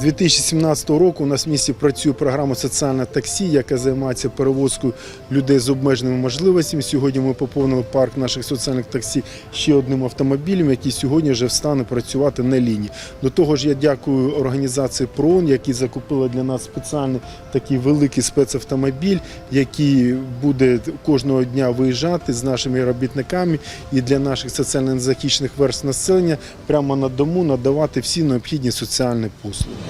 З 2017 року у нас в місті працює програма соціальне таксі, яка займається перевозкою людей з обмеженими можливостями. Сьогодні ми поповнили парк наших соціальних таксі ще одним автомобілем, який сьогодні вже встане працювати на лінії. До того ж, я дякую організації ПРООН, які закупили для нас спеціальний такий великий спецавтомобіль, який буде кожного дня виїжджати з нашими робітниками і для наших соціально незахищених верств населення прямо на дому надавати всі необхідні соціальні послуги.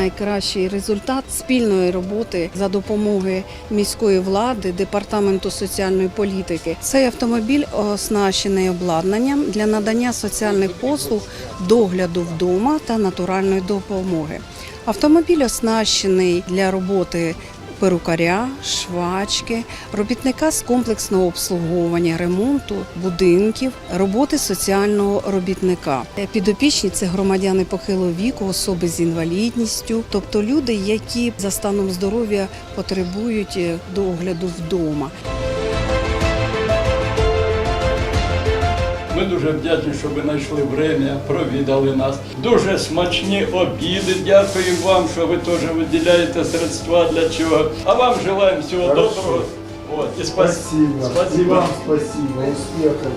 Найкращий результат спільної роботи за допомоги міської влади, департаменту соціальної політики. Цей автомобіль оснащений обладнанням для надання соціальних послуг, догляду вдома та натуральної допомоги. Автомобіль оснащений для роботи перукаря, швачки, робітника з комплексного обслуговування, ремонту будинків, роботи соціального робітника. Підопічні це громадяни похилого віку, особи з інвалідністю, тобто люди, які за станом здоров'я потребують е, догляду вдома. Ми дуже вдячні, що ви знайшли время, провідали нас. Дуже смачні обіди. Дякую вам, що ви теж виділяєте средства для чого. А вам желаємо всього доброго. От, і спас... Спасибо. Спасибо. И вам спасибо. Успехов.